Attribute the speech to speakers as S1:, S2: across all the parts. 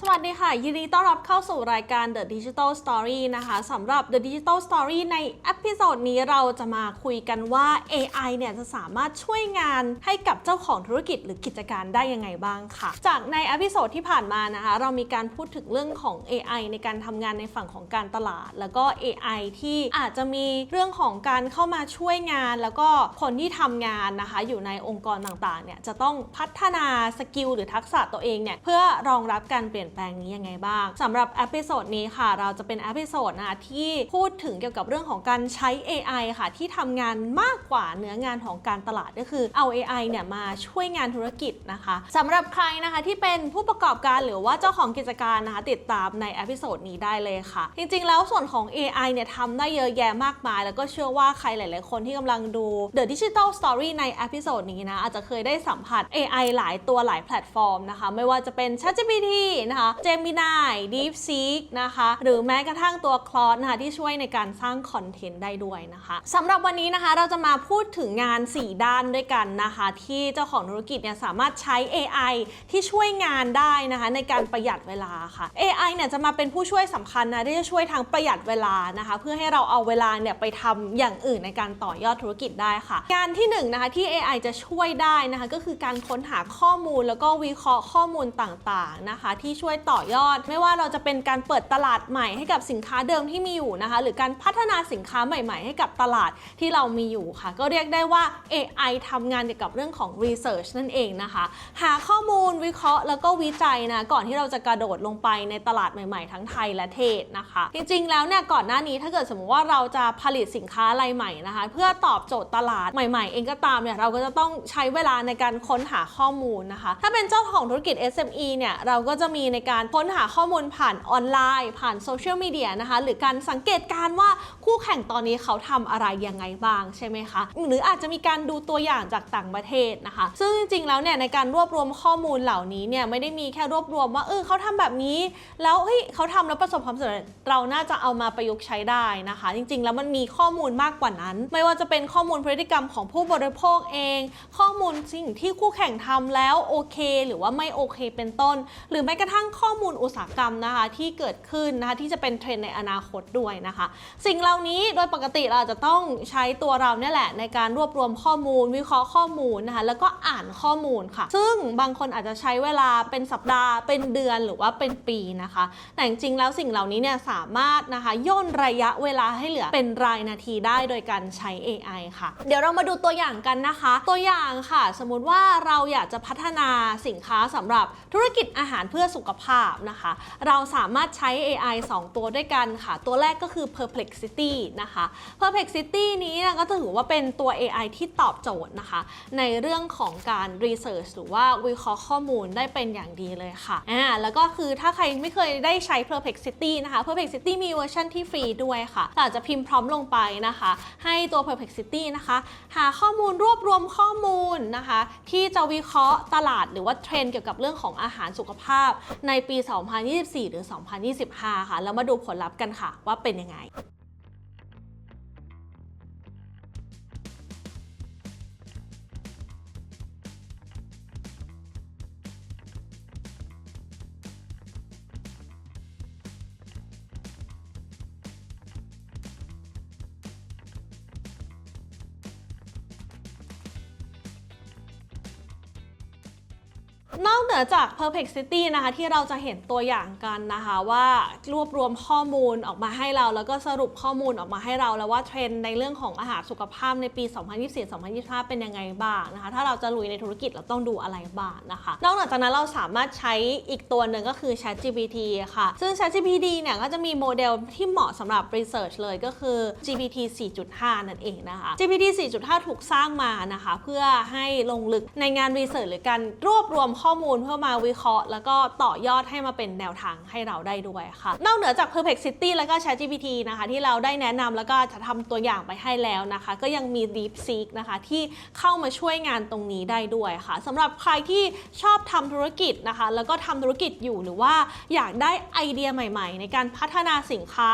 S1: สวัสดีค่ะ ยินดีต้อนรับเข้าสู่รายการ The Digital Story นะคะสำหรับ The Digital Story ในเอพิโซดนี้เราจะมาคุยกันว่า AI เนี่ยจะสามารถช่วยงานให้กับเจ้าของธุรกิจหรือกิจการได้ยังไงบ้างค่ะ จากในเอพิโซดที่ผ่านมานะคะ เรามีการพูดถึงเรื่องของ AI ในการทำงานในฝั่งของการตลาด แล้วก็ AI ที่อาจจะมีเรื่องของการเข้ามาช่วยงาน แล้วก็คนที่ทำงานนะคะ อยู่ในองค์กรต่างๆเนี่ยจะต้องพัฒนาสกิลหรือทักษะตัวเองเนี่ยเพื่อรองรับการเปลี่ยนแปลงนี้ยังไงบ้างสำหรับเอพิโซดนี้ค่ะ เราจะเป็นเอพิโซดนะคะที่พูดถึงเกี่ยวกับเรื่องของการใช้ AI ค่ะ ที่ทำงานมากกว่าเนื้องานของการตลาดก็คือเอา AI เนี่ยมาช่วยงานธุรกิจนะคะสำหรับใครนะคะที่เป็นผู้ประกอบการหรือว่าเจ้าของกิจการนะคะ ติดตามในเอพิโซดนี้ได้เลยค่ะ จริงๆ แล้วส่วนของ AI เนี่ยทำได้เยอะแยะมากมาย แล้วก็เชื่อว่าใครหลาย ๆ คนที่กำลังดู The Digital Story ในเอพิโซดนี้นะอาจจะเคยได้สัมผัส AI หลายตัวหลายแพลตฟอร์มนะคะ ไม่ว่าจะเป็น ChatGPT นะคะ Gemini DeepSeek นะคะ หรือแม้กระทั่งตัว Claude นะคะที่ช่วยในการสร้างคอนเทนต์ได้ด้วยนะคะสำหรับวันนี้นะคะเราจะมาพูดถึงงาน 4 ด้านด้วยกันนะคะ ที่เจ้าของธุรกิจเนี่ยสามารถใช้ AI ที่ช่วยงานได้นะคะในการประหยัดเวลาค่ะ AI เนี่ยจะมาเป็นผู้ช่วยสำคัญนะที่จะช่วยทางประหยัดเวลานะคะ เพื่อให้เราเอาเวลาเนี่ยไปทำอย่างอื่นในการต่อยอดธุรกิจได้ค่ะ งานที่1นงนะคะที่ AI จะช่วยได้นะคะก็คือการค้นหาข้อมูลแล้วก็วิเคราะห์ข้อมูลต่างๆนะคะ ที่ช่วยต่อยอด ไม่ว่าเราจะเป็นการเปิดตลาดใหม่ให้กับสินค้าเดิมที่มีอยู่นะคะ หรือการพัฒนาสินค้าใหม่ ๆ ให้กับตลาดที่เรามีอยู่ค่ะ ก็เรียกได้ว่า AI ทำงานเกี่ยวกับเรื่องของ research นั่นเองนะคะ หาข้อมูลวิเคราะห์แล้วก็วิจัยนะก่อนที่เราจะกระโดดลงไปในตลาดใหม่ๆ ทั้งไทยและเทศนะคะ จริงๆ แล้วเนี่ยก่อนหน้านี้ถ้าเกิดสมมติว่าเราจะผลิตสินค้าอะไรใหม่นะคะ เพื่อตอบโจทย์ตลาดใหม่ๆ เองก็ตามเนี่ยเราก็จะต้องใช้เวลาในการค้นหาข้อมูลนะคะ ถ้าเป็นเจ้าของธุรกิจ SME เนี่ยเราก็จะมีในการค้นหาข้อมูลผ่านออนไลน์ ผ่านโซเชียลมีเดียนะคะหรือการสังเกตการว่าคู่แข่งตอนนี้เขาทำอะไรยังไงบ้างใช่ไหมคะหรืออาจจะมีการดูตัวอย่างจากต่างประเทศนะคะ ซึ่งจริงๆแล้วเนี่ยในการรวบรวมข้อมูลเหล่านี้เนี่ยไม่ได้มีแค่รวบรวมว่าเออเขาทำแบบนี้ แล้วเฮ้ยเขาทำแล้วประสบความสำเร็จเราน่าจะเอามาประยุกต์ใช้ได้นะคะ จริงๆ แล้วมันมีข้อมูลมากกว่านั้น ไม่ว่าจะเป็นข้อมูลพฤติกรรมของผู้บริโภคเอง ข้อมูลสิ่งที่คู่แข่งทำแล้วโอเค หรือว่าไม่โอเคเป็นต้น หรือแม้กระทั่งข้อมูลอุตสาหกรรมนะคะที่เกิดขึ้นนะคะที่จะเป็นเทรนด์ในอนาคตด้วยนะคะ สิ่งเหล่านี้โดยปกติเราจะต้องใช้ตัวเราเนี่ยแหละ ในการรวบรวมข้อมูล วิเคราะห์ข้อมูลนะคะแล้วก็อ่านข้อมูลค่ะ ซึ่งบางคนอาจจะใช้เวลาเป็นสัปดาห์ เป็นเดือนหรือว่าเป็นปีนะคะ แต่จริงๆแล้วสิ่งเหล่านี้เนี่ยสามารถนะคะย่นระยะเวลาให้เหลือเป็นรายนาทีได้โดยการใช้ AI ค่ะ เดี๋ยวเรามาดูตัวอย่างกันนะคะ ตัวอย่างค่ะ สมมุติว่าเราอยากจะพัฒนาสินค้าสำหรับธุรกิจอาหารเพื่อสุขภาพนะคะ เราสามารถใช้ AI 2 ตัวด้วยกันค่ะ ตัวแรกก็คือ Perplexity นะคะ Perplexity นี้นะก็ถือว่าเป็นตัว AI ที่ตอบโจทย์นะคะ ในเรื่องของการ Research หรือว่าวิเคราะห์ข้อมูลได้เป็นอย่างดีเลยค่ะอ่าแล้วก็คือถ้าใครไม่เคยได้ใช้ Perplexity นะคะ Perplexity มีเวอร์ชันที่ฟรีด้วยค่ะแต่อาจจะพิมพ์พร้อมลงไปนะคะ ให้ตัว Perplexity นะคะ หาข้อมูลรวบรวมข้อมูลนะคะ ที่จะวิเคราะห์ตลาดหรือว่าเทรนด์เกี่ยวกับเรื่องของอาหารสุขภาพในปี 2024 หรือ 2025 ค่ะ แล้วมาดูผลลัพธ์กันค่ะว่าเป็นยังไง นอกเหนือจาก Perfect City นะคะที่เราจะเห็นตัวอย่างกันนะคะว่ารวบรวมข้อมูลออกมาให้เรา แล้วก็สรุปข้อมูลออกมาให้เราแล้วว่าเทรนด์ในเรื่องของอาหารสุขภาพในปี 2024-2025 เป็นยังไงบ้างนะคะ ถ้าเราจะลุยในธุรกิจเราต้องดูอะไรบ้างนะคะ นอกจากนั้นเราสามารถใช้อีกตัวหนึ่งก็คือ ChatGPT ค่ะ ซึ่ง ChatGPT เนี่ยก็จะมีโมเดลที่เหมาะสำหรับ Research เลยก็คือ GPT 4.5 นั่นเองนะคะ GPT 4.5 ถูกสร้างมานะคะ เพื่อให้ลงลึกในงาน Research หรือการรวบรวมขข้อมูลเพื่อมาวิเคราะห์ แล้วก็ต่อยอดให้มาเป็นแนวทางให้เราได้ด้วยค่ะ นอกเหนือจาก Perfect City แล้วก็ ChatGPT นะคะ ที่เราได้แนะนำแล้วก็จะทำตัวอย่างไปให้แล้วนะคะ ก็ยังมี DeepSeek นะคะที่เข้ามาช่วยงานตรงนี้ได้ด้วยค่ะสำหรับใครที่ชอบทำธุรกิจนะคะ แล้วก็ทำธุรกิจอยู่หรือว่าอยากได้ไอเดียใหม่ ๆ ในการพัฒนาสินค้า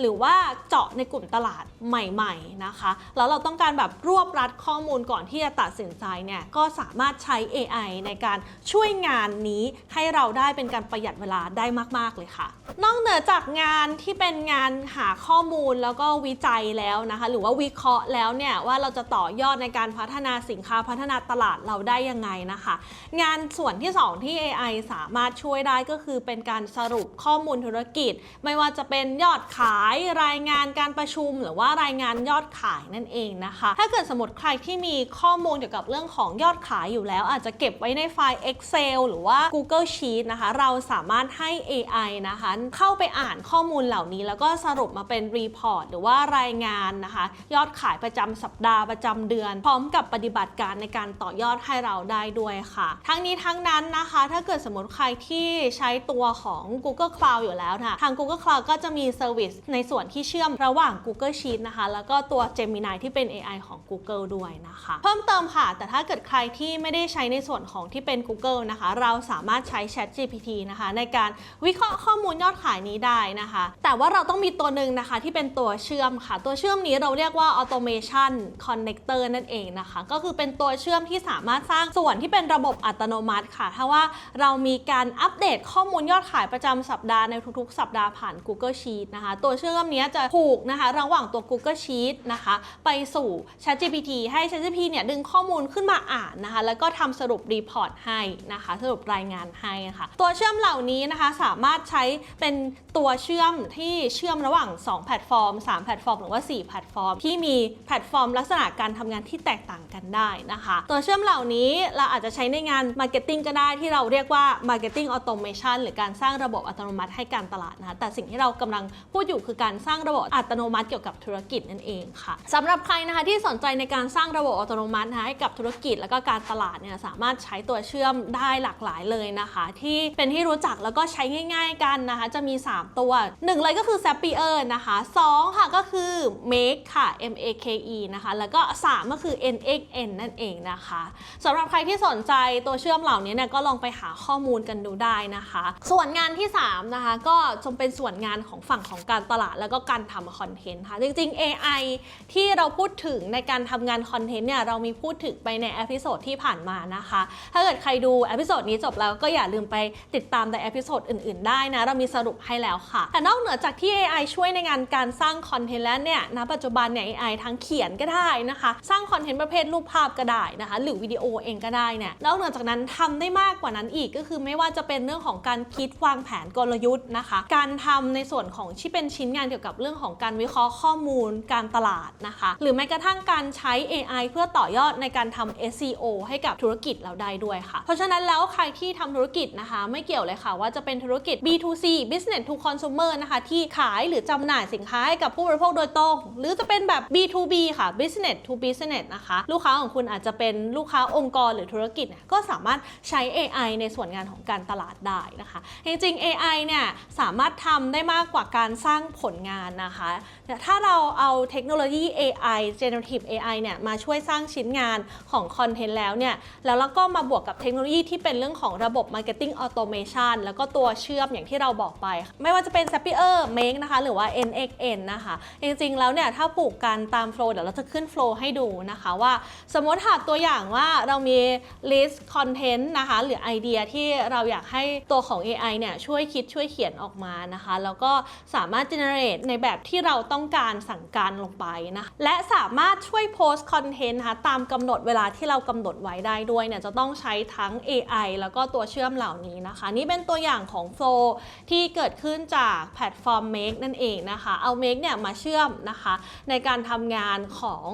S1: หรือว่าเจาะในกลุ่มตลาดใหม่ ๆนะคะ แล้วเราต้องการแบบรวบรัดข้อมูลก่อนที่จะตัดสินใจเนี่ยก็สามารถใช้ AI ในการช่วยงานนี้ให้เราได้เป็นการประหยัดเวลาได้มาก ๆ เลยค่ะ นอกเหนือจากงานที่เป็นงานหาข้อมูลแล้วก็วิจัยแล้วนะคะ หรือว่าวิเคราะห์แล้วเนี่ยว่าเราจะต่อยอดในการพัฒนาสินค้าพัฒนาตลาดเราได้ยังไงนะคะ งานส่วนที่ 2 ที่ AI สามารถช่วยได้ก็คือเป็นการสรุปข้อมูลธุรกิจ ไม่ว่าจะเป็นยอดขายรายงานการประชุม หรือว่ารายงานยอดขายนั่นเองนะคะ ถ้าเกิดสมมติใครที่มีข้อมูลเกี่ยวกับเรื่องของยอดขายอยู่แล้ว อาจจะเก็บไว้ในไฟล์ Excel หรือว่า Google Sheet นะคะ เราสามารถให้ AI นะคะ เข้าไปอ่านข้อมูลเหล่านี้ แล้วก็สรุปมาเป็นรีพอร์ตหรือว่ารายงานนะคะ ยอดขายประจำสัปดาห์ประจำเดือน พร้อมกับปฏิบัติการในการต่อยอดให้เราได้ด้วยค่ะ ทั้งนี้ทั้งนั้นนะคะ ถ้าเกิดสมมติใครที่ใช้ตัวของ Google Cloud อยู่แล้วนะทาง Google Cloud ก็จะมีเซอร์วิสในส่วนที่เชื่อมระหว่าง Google Sheet นะคะ แล้วก็ตัว Gemini ที่เป็น AI ของ Google ด้วยนะคะ เพิ่มเติมค่ะ แต่ถ้าเกิดใครที่ไม่ได้ใช้ในส่วนของที่เป็น Google นะคะ เราสามารถใช้ Chat GPT นะคะ ในการวิเคราะห์ข้อมูลยอดขายนี้ได้นะคะ แต่ว่าเราต้องมีตัวหนึ่งนะคะที่เป็นตัวเชื่อมค่ะ ตัวเชื่อมนี้เราเรียกว่า Automation Connector นั่นเองนะคะ ก็คือเป็นตัวเชื่อมที่สามารถสร้างส่วนที่เป็นระบบอัตโนมัติค่ะ ถ้าว่าเรามีการอัปเดตข้อมูลยอดขายประจำสัปดาห์ในทุกๆ สัปดาห์ผ่าน Google Sheet นะคะ ตัวเชื่อมนี้จะผูกนะคะ ระหว่างตัว Google Sheet นะคะ ไปสู่ ChatGPT ให้ ChatGPT เนี่ยดึงข้อมูลขึ้นมาอ่านนะคะ แล้วก็ทำสรุปรีพอร์ตให้นะคะสรุปรายงานให้นะคะตัวเชื่อมเหล่านี้นะคะสามารถใช้เป็นตัวเชื่อมที่เชื่อมระหว่าง 2 แพลตฟอร์ม 3 แพลตฟอร์ม หรือว่า 4 แพลตฟอร์ม ที่มีแพลตฟอร์มลักษณะการทำงานที่แตกต่างกันได้นะคะ ตัวเชื่อมเหล่านี้เราอาจจะใช้ในงาน Marketing ก็ได้ที่เราเรียกว่า Marketing Automation หรือการสร้างระบบอัตโนมัติให้การตลาดนะคะแต่สิ่งที่เรากำลังพูดอยู่คือการสร้างระบบอัตโนมัติเกี่ยวกับธุรกิจนั่นเองค่ะสำหรับใครนะคะที่สนใจในการสร้างระบบอัตโนมัตินะคะให้กับธุรกิจ แล้วก็การตลาดเนี่ยสามารถใช้ตัวเชื่อมได้หลากหลายเลยนะคะ ที่เป็นที่รู้จักแล้วก็ใช้ง่าย ๆ กันนะคะ จะมี 3 ตัว 1 เลยก็คือ Zapier นะคะ 2 ค่ะก็คือ Make ค่ะ M A K E นะคะ แล้วก็ 3 ก็คือ N X N นั่นเองนะคะสำหรับใครที่สนใจตัวเชื่อมเหล่านี้เนี่ยก็ลองไปหาข้อมูลกันดูได้นะคะ ส่วนงานที่ 3 นะคะ ก็จงเป็นส่วนงานของฝั่งของการตลาดแล้วก็การทำคอนเทนต์ค่ะ จริงๆ AI ที่เราพูดถึงในการทำงานคอนเทนต์เนี่ยเรามีพูดถึงไปในเอพิโซดที่ผ่านมานะคะ ถ้าเกิดใครดูเอพิโซดนี้จบแล้วก็อย่าลืมไปติดตามในเอพิโซดอื่นๆ ได้นะ เรามีสรุปให้แล้วค่ะ แต่นอกเหนือจากที่ AI ช่วยในงานการสร้างคอนเทนต์แล้วเนี่ยณปัจจุบันเนี่ย AI ทั้งเขียนก็ได้นะคะ สร้างคอนเทนต์ประเภทรูปภาพก็ได้นะคะ หรือวิดีโอเองก็ได้เนี่ยนอกเหนือจากนั้นทำได้มากกว่านั้นอีกก็คือไม่ว่าจะเป็นเรื่องของการคิดวางแผนกลยุทธ์นะคะ การทำในส่วนของที่เป็นชิ้นงานเกี่ยวกับเรื่องของการวิเคราะห์ข้อมูล การตลาดนะคะ หรือแม้กระทั่งการใช้ AI เพื่อต่อยอดในการทำ SEO ให้กับธุรกิจเราได้ด้วยค่ะราะฉะนั้นแล้วใครที่ทำธุรกิจนะคะ ไม่เกี่ยวเลยค่ะ ว่าจะเป็นธุรกิจ B2C business to consumer นะคะ ที่ขายหรือจำหน่ายสินค้าให้กับผู้บริโภคโดยตรง หรือจะเป็นแบบ B2B ค่ะ business to business นะคะ ลูกค้าของคุณอาจจะเป็นลูกค้าองค์กรหรือธุรกิจเนี่ยก็สามารถใช้ AI ในส่วนงานของการตลาดได้นะคะ จริงๆ AI เนี่ยสามารถทำได้มากกว่าการสร้างผลงานนะคะแต่ถ้าเราเอาเทคโนโลยี AI generative AI เนี่ยมาช่วยสร้างชิ้นงานของคอนเทนต์แล้วเนี่ยแล้วเราก็มาบวกกับเทคโนโลยีที่เป็นเรื่องของระบบ Marketing Automation แล้วก็ตัวเชื่อมอย่างที่เราบอกไป ไม่ว่าจะเป็น Zapier Make นะคะ หรือว่า NXN นะคะ จริงๆ แล้วเนี่ย ถ้าผูกกันตามโฟล์เดี๋ยวเราจะขึ้นโฟล์ให้ดูนะคะว่า สมมติหากตัวอย่างว่าเรามี list content นะคะ หรือไอเดียที่เราอยากให้ตัวของ AI เนี่ย ช่วยคิดช่วยเขียนออกมานะคะ แล้วก็สามารถ generate ในแบบที่เราต้องการสั่งการลงไปนะและสามารถช่วยโพสต์คอนเทนต์นะคะตามกำหนดเวลาที่เรากำหนดไว้ได้ด้วยเนี่ยจะต้องใช้ทั้ง AI แล้วก็ตัวเชื่อมเหล่านี้นะคะ นี่เป็นตัวอย่างของโฟลที่เกิดขึ้นจากแพลตฟอร์ม Make นั่นเองนะคะ เอา Make เนี่ยมาเชื่อมนะคะ ในการทำงานของ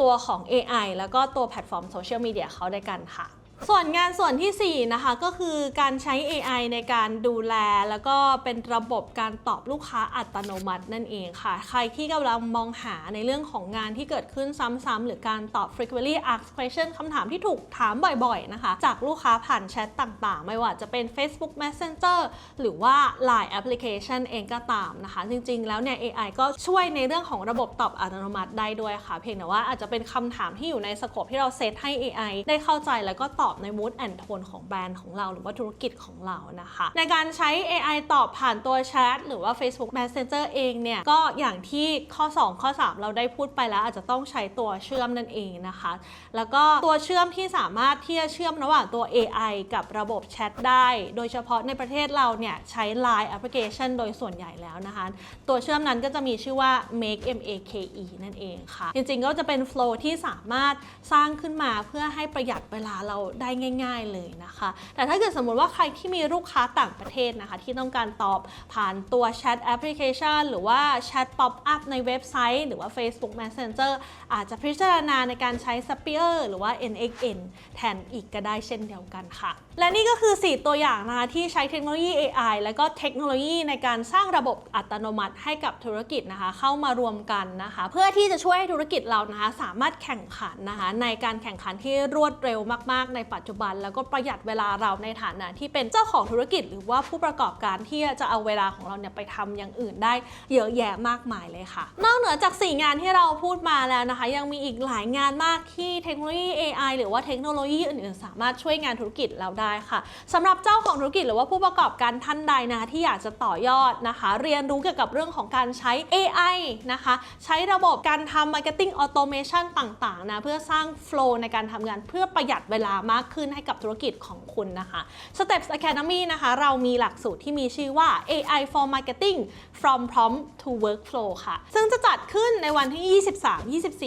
S1: ตัวของ AI แล้วก็ตัวแพลตฟอร์มโซเชียลมีเดียเขาด้วยกันค่ะ ส่วนงานส่วนทีสี่ 4 นะคะ ก็คือการใช้ AI ในการดูแล แล้วก็เป็นระบบการตอบลูกค้าอัตโนมัตินั่นเองค่ะ ใครที่กำลังมองหาในเรื่องของงานที่เกิดขึ้นซ้ำๆหรือการตอบ frequently asked question คำถามที่ถูกถามบ่อยๆนะคะ จากลูกค้าผ่านแชทต่างๆ ไม่ว่าจะเป็น Facebook Messenger หรือว่า Line Application เองก็ตามนะคะ จริงๆ แล้วเนี่ย AI ก็ช่วยในเรื่องของระบบตอบอัตโนมัติได้ด้วยค่ะ เพียงแต่ว่าอาจจะเป็นคำถามที่อยู่ในสโคปที่เราเซตให้ AI ได้เข้าใจแล้วก็ตอบอบใน mood and tone ของแบรนด์ของเรา หรือว่าธุรกิจของเรานะคะ ในการใช้ AI ตอบผ่านตัวแชทหรือว่า Facebook Messenger เองเนี่ย ก็อย่างที่ข้อ 2 ข้อ 3 เราได้พูดไปแล้ว อาจจะต้องใช้ตัวเชื่อมนั่นเองนะคะ แล้วก็ตัวเชื่อมที่สามารถที่จะเชื่อมระหว่างตัว AI กับระบบแชทได้ โดยเฉพาะในประเทศเราเนี่ยใช้ Line Application โดยส่วนใหญ่แล้วนะคะ ตัวเชื่อมนั้นก็จะมีชื่อว่า Make M A K E นั่นเองค่ะ จริงๆก็จะเป็น flow ที่สามารถสร้างขึ้นมาเพื่อให้ประหยัดเวลาเราได้ง่าย ๆเลยนะคะ แต่ถ้าเกิดสมมติว่าใครที่มีลูกค้าต่างประเทศนะคะ ที่ต้องการตอบผ่านตัวแชทแอปพลิเคชันหรือว่าแชทป๊อปอัพในเว็บไซต์ หรือว่า Facebook Messenger อาจจะพิจารณาในการใช้ Zapier หรือว่า NXN แทนอีกก็ได้เช่นเดียวกันค่ะ และนี่ก็คือ 4 ตัวอย่างนะคะที่ใช้เทคโนโลยี AI และก็เทคโนโลยีในการสร้างระบบอัตโนมัติให้กับธุรกิจนะคะเข้ามารวมกันนะคะ เพื่อที่จะช่วยให้ธุรกิจเรานะคะสามารถแข่งขันนะคะในการแข่งขันที่รวดเร็วมากๆ ในปัจจุบัน แล้วก็ประหยัดเวลาเราในฐานะที่เป็นเจ้าของธุรกิจ หรือว่าผู้ประกอบการที่จะเอาเวลาของเราเนี่ยไปทำอย่างอื่นได้ เยอะแยะมากมายเลยค่ะ นอกเหนือจาก 4 งานที่เราพูดมาแล้วนะคะ ยังมีอีกหลายงานมากที่เทคโนโลยี AI หรือว่าเทคโนโลยีอื่นๆ สามารถช่วยงานธุรกิจเราได้ค่ะสำหรับเจ้าของธุรกิจหรือว่าผู้ประกอบการท่านใดนะคะที่อยากจะต่อยอดนะคะ เรียนรู้เกี่ยวกับเรื่องของการใช้ AI นะคะ ใช้ระบบการทำ Marketing Automation ต่างๆนะเพื่อสร้าง flow ในการทำงานเพื่อประหยัดเวลามากขึ้นให้กับธุรกิจของคุณนะคะ Steps Academy นะคะ เรามีหลักสูตรที่มีชื่อว่า AI for Marketing from prompt to workflow ค่ะ ซึ่งจะจัดขึ้นในวันที่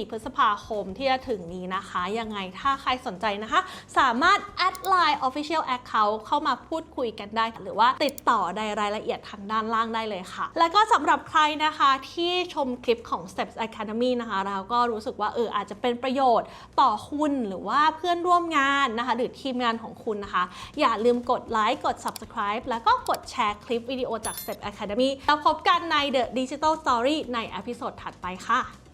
S1: 23-24 พฤษภาคมที่จะถึงนี้นะคะ ยังไงถ้าใครสนใจนะคะ สามารถ add line official account เข้ามาพูดคุยกันได้ หรือว่าติดต่อในรายละเอียดทางด้านล่างได้เลยค่ะ และก็สำหรับใครนะคะที่ชมคลิปของ Steps Academy นะคะ เราก็รู้สึกว่าเอออาจจะเป็นประโยชน์ต่อคุณหรือว่าเพื่อนร่วมงานนะคะ หรือทีมงานของคุณนะคะ อย่าลืมกดไลค์กด subscribe แล้วก็กดแชร์คลิปวิดีโอจาก Step Academy แล้วพบกันใน The Digital Story ในอพิโซดถัดไปค่ะ